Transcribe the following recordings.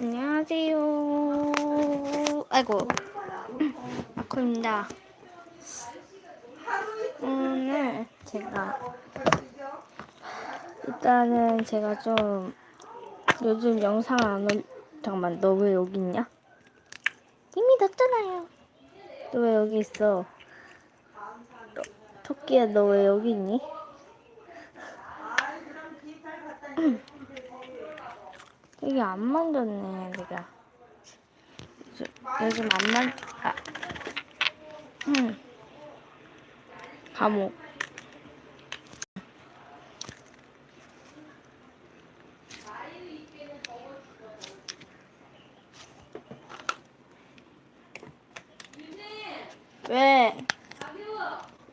안녕하세요. 아이고, 마코입니다. 오늘 제가 일단은 제가 좀 요즘 영상 안 올. 잠깐만, 너 왜 여기 있냐? 이미 넣었잖아요. 너 왜 여기 있어? 너, 토끼야, 너 왜 여기 있니? 이게 안 만졌네, 내가. 요- 요즘 안 만, 아. 음. 감옥. 왜?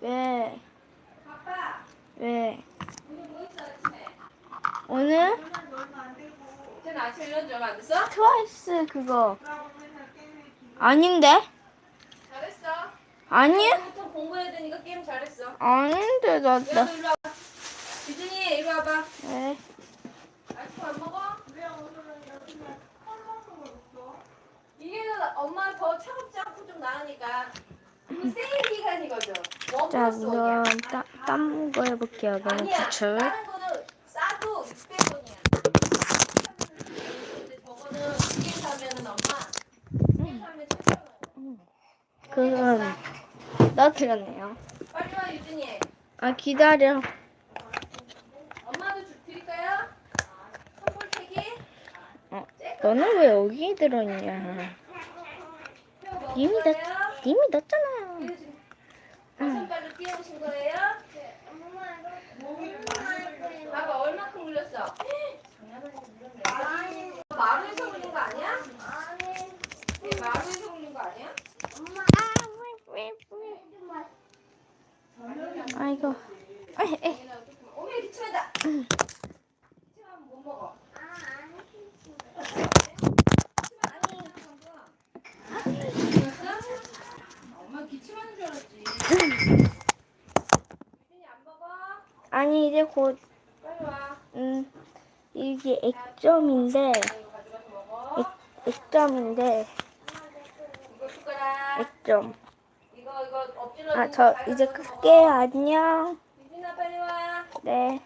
왜? 왜? 오늘 안 됐어? 트와이스 그거 아닌데? 잘했어. 아니? 공부해야 되니까 게임 잘했어. 아닌데 나, 야, 나. 너 일로 와봐. 유진이, 이리 와봐. 왜? 아침 안 먹어? 이게 엄마 더 차갑지 않고 좀 나으니까. 세일 기간이거든. 자원 플러스 원이야. 우선 땀, 땀거 해볼게요 너무 아니야. 다른 거는 싸도 600원이야. 근데 저거는 두개 사면은 엄마. 두개 사면 7,000원. 그건 넣어드렸네요 빨리 와, 유진이. 아 기다려 엄마도 줄 드릴까요? 선물 팩이? 어, 너는 왜 여기 들어있냐 이미 넣 이미 넣었잖아요 다섯 발로 뛰어오신 거예요? 봐봐 얼마큼 물렸어? 장난하지 물렸네. 마루에서 물린 거 아니야? 네, 마루에서 물린 거 아니야? 아이고 에이, 에이. 오메 기침하다. 기침하면 못 먹어. 엄마 기침하는 줄 알았지. 유진이 안 먹어? 아니 이제 곧 빨리 와. 음, 이게 액점인데 이거 가져가서 먹어. 액, 이거 숟가락. 액점. 아 저 이제 끌게요 안녕. 유진아 빨리 와. 네.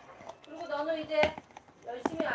그리고 너는 이제 열심히